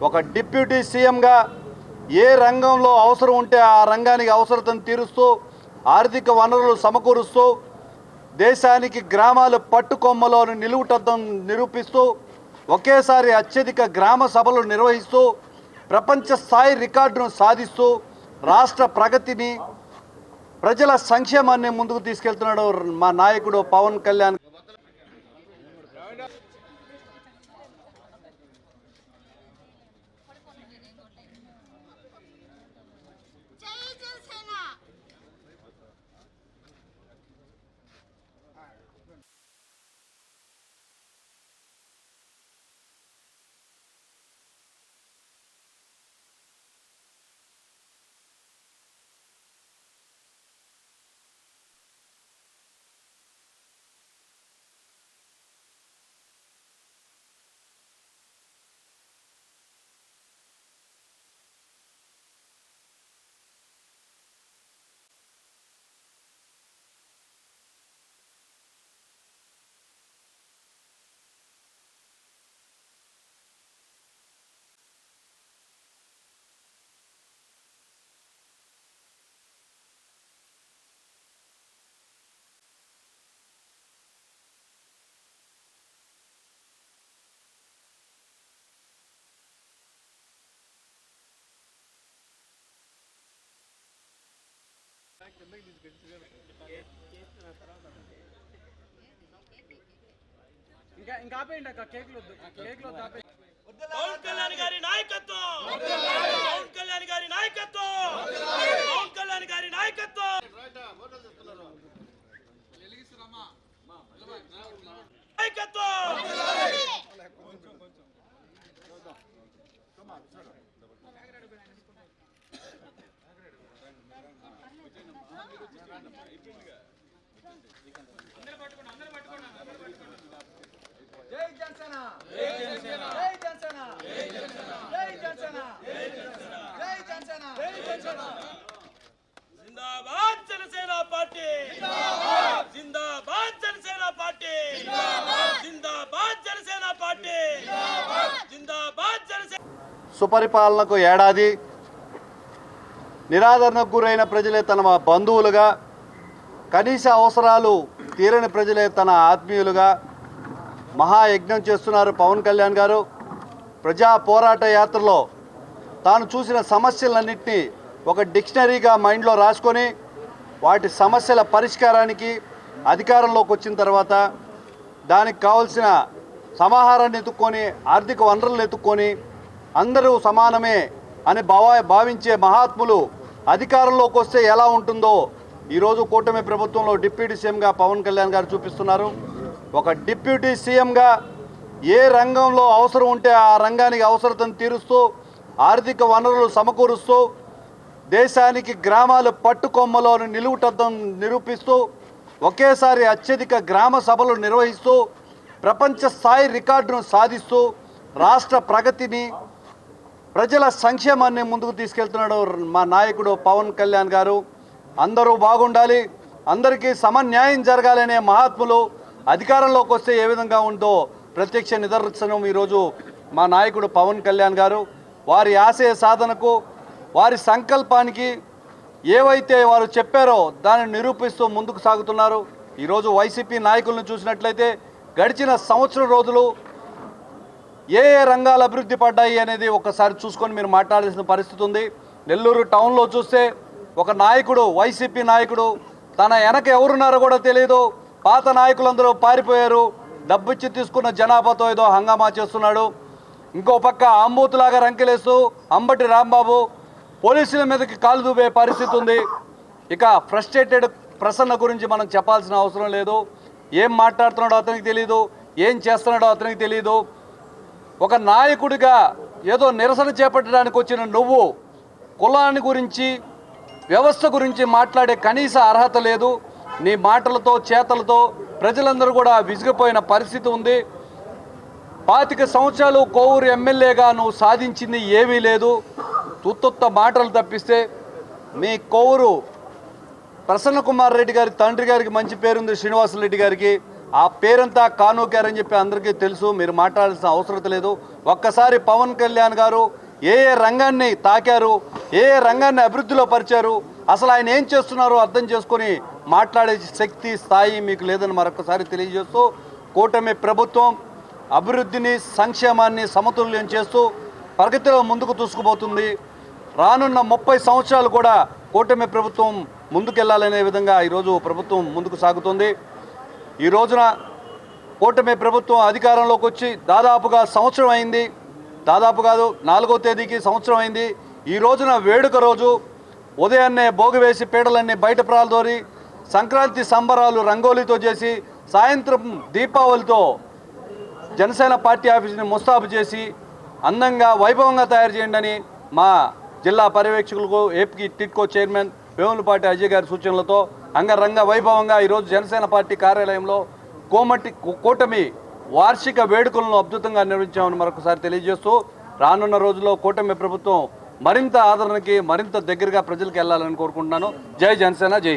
ఒక డిప్యూటీ సీఎంగా ఏ రంగంలో అవసరం ఉంటే ఆ రంగానికి అవసరతను తీరుస్తూ ఆర్థిక వనరులు సమకూరుస్తూ దేశానికి గ్రామాలు పట్టుకొమ్మలో నిలువుటద్దం నిరూపిస్తూ ఒకేసారి అత్యధిక గ్రామ సభలు నిర్వహిస్తూ ప్రపంచ స్థాయి రికార్డును సాధిస్తూ రాష్ట్ర ప్రగతిని ప్రజల సంక్షేమాన్ని ముందుకు తీసుకెళ్తున్నాడు మా నాయకుడు పవన్ కళ్యాణ్ ఇంకా ఇంకా ఆపేయండి అక్క. కేకులు వద్దు. కేకులు వద్దు. ఆపేయండి పవన్ కళ్యాణ్ గారి నాయకత్వం పవన్ కళ్యాణ్ గారి నాయకత్వం పవన్ కళ్యాణ్ గారి నాయకత్వం నాయకత్వం జై జనసేన జై జనసేన జై జనసేన జై జనసేన జై జనసేన జై జనసేన జిందాబాద్ జనసేన పార్టీ. జిందాబాద్ జనసేన పార్టీ. జిందాబాద్ జనసేన పార్టీ. జిందాబాద్ జనసేన సుపరిపాలనకు ఏడాది నిరాదరణకు గురైన ప్రజలే తన బంధువులుగా కనీస అవసరాలు తీరని ప్రజలే తన ఆత్మీయులుగా మహాయజ్ఞం చేస్తున్నారు. పవన్ కళ్యాణ్ గారు ప్రజా పోరాట యాత్రలో తాను చూసిన సమస్యలన్నింటినీ ఒక డిక్షనరీగా మైండ్లో రాసుకొని వాటి సమస్యల పరిష్కారానికి అధికారంలోకి వచ్చిన తర్వాత దానికి కావలసిన సమాహారాన్ని ఎత్తుక్కొని ఆర్థిక వనరులను ఎత్తుక్కొని అందరూ సమానమే అని భావ భావించే మహాత్ములు అధికారంలోకి వస్తే ఎలా ఉంటుందో ఈరోజు కూటమి ప్రభుత్వంలో డిప్యూటీ సీఎంగా పవన్ కళ్యాణ్ గారు చూపిస్తున్నారు. ఒక డిప్యూటీ సీఎంగా ఏ రంగంలో అవసరం ఉంటే ఆ రంగానికి అవసరతను తీరుస్తూ ఆర్థిక వనరులు సమకూరుస్తూ దేశానికి గ్రామాలు పట్టుకొమ్మలో నిలువుటద్దం నిరూపిస్తూ ఒకేసారి అత్యధిక గ్రామ సభలు నిర్వహిస్తూ ప్రపంచ స్థాయి రికార్డును సాధిస్తూ రాష్ట్ర ప్రగతిని ప్రజల సంక్షేమాన్ని ముందుకు తీసుకెళ్తున్నాడు మా నాయకుడు పవన్ కళ్యాణ్ గారు. అందరూ బాగుండాలి అందరికీ సమన్యాయం జరగాలనే మహాత్ములు అధికారంలోకి వస్తే ఏ విధంగా ఉందో ప్రత్యక్ష నిదర్శనం ఈరోజు మా నాయకుడు పవన్ కళ్యాణ్ గారు. వారి ఆశయ సాధనకు వారి సంకల్పానికి ఏవైతే వారు చెప్పారో దాన్ని నిరూపిస్తూ ముందుకు సాగుతున్నారు. ఈరోజు వైసీపీ నాయకులను చూసినట్లయితే గడిచిన సంవత్సరం రోజులు ఏ ఏ రంగాలు అభివృద్ధి పడ్డాయి అనేది ఒకసారి చూసుకొని మీరు మాట్లాడాల్సిన పరిస్థితి ఉంది. నెల్లూరు టౌన్లో చూస్తే ఒక నాయకుడు వైసీపీ నాయకుడు తన వెనక ఎవరున్నారో కూడా తెలియదు పాత నాయకులందరూ పారిపోయారు. డబ్బిచ్చి తీసుకున్న జనాభాతో ఏదో హంగామా చేస్తున్నాడు. ఇంకో పక్క అంబూతులాగా రంకెలేస్తూ అంబటి రాంబాబు పోలీసుల మీదకి కాలు దూపే పరిస్థితి ఉంది. ఇక ఫ్రస్ట్రేటెడ్ ప్రసన్న గురించి మనం చెప్పాల్సిన అవసరం లేదు. ఏం మాట్లాడుతున్నాడో అతనికి తెలియదు ఏం చేస్తున్నాడో అతనికి తెలియదు ఒక నాయకుడిగా ఏదో నిరసన చేపట్టడానికి వచ్చిన నువ్వు కులాన్ని గురించి వ్యవస్థ గురించి మాట్లాడే కనీస అర్హత లేదు. నీ మాటలతో చేతలతో ప్రజలందరూ కూడా విసిగిపోయిన పరిస్థితి ఉంది. పాతిక సంవత్సరాలు కోవూరు ఎమ్మెల్యేగా నువ్వు సాధించింది ఏమీ లేదు. తుత్తొత్త మాటలు తప్పిస్తే మీ కోవూరు ప్రసన్న కుమార్ రెడ్డి గారి తండ్రి గారికి మంచి పేరుంది శ్రీనివాసరెడ్డి గారికి. ఆ పేరంతా కానూకారని చెప్పి అందరికీ తెలుసు. మీరు మాట్లాడాల్సిన అవసరం లేదు. ఒక్కసారి పవన్ కళ్యాణ్ గారు ఏ ఏ రంగాన్ని తాకారు? ఏ రంగాన్ని అభివృద్ధిలో పరిచారు? అసలు ఆయన ఏం చేస్తున్నారో అర్థం చేసుకొని మాట్లాడే శక్తి స్థాయి మీకు లేదని మరొకసారి తెలియజేస్తూ కూటమి ప్రభుత్వం అభివృద్ధిని సంక్షేమాన్ని సమతుల్యం చేస్తూ ప్రగతిలో ముందుకు దూసుకుపోతుంది. రానున్న ముప్పై సంవత్సరాలు కూడా కూటమి ప్రభుత్వం ముందుకెళ్ళాలనే విధంగా ఈరోజు ప్రభుత్వం ముందుకు సాగుతుంది. ఈ రోజున కూటమి ప్రభుత్వం అధికారంలోకి వచ్చి దాదాపుగా సంవత్సరం అయింది. దాదాపు కాదు నాలుగో తేదీకి సంవత్సరం అయింది. ఈ రోజున వేడుక రోజు ఉదయాన్నే భోగి వేసి పీడలన్నీ బయట ప్రాలదోరి సంక్రాంతి సంబరాలు రంగోలీతో చేసి సాయంత్రం దీపావళితో జనసేన పార్టీ ఆఫీస్ని ముస్తాబు చేసి అందంగా వైభవంగా తయారు చేయండి మా జిల్లా పర్యవేక్షకులకు AP TIDCO chairman Vemulapati Ajay గారి సూచనలతో అంగరంగ వైభవంగా ఈరోజు జనసేన పార్టీ కార్యాలయంలో కోమటి కూటమి వార్షిక వేడుకలను అద్భుతంగా నిర్వహించామని మరొకసారి తెలియజేస్తూ రానున్న రోజుల్లో కూటమి ప్రభుత్వం మరింత ఆదరణకి మరింత దగ్గరగా ప్రజలకు వెళ్ళాలని కోరుకుంటున్నాను. జై జనసేన జై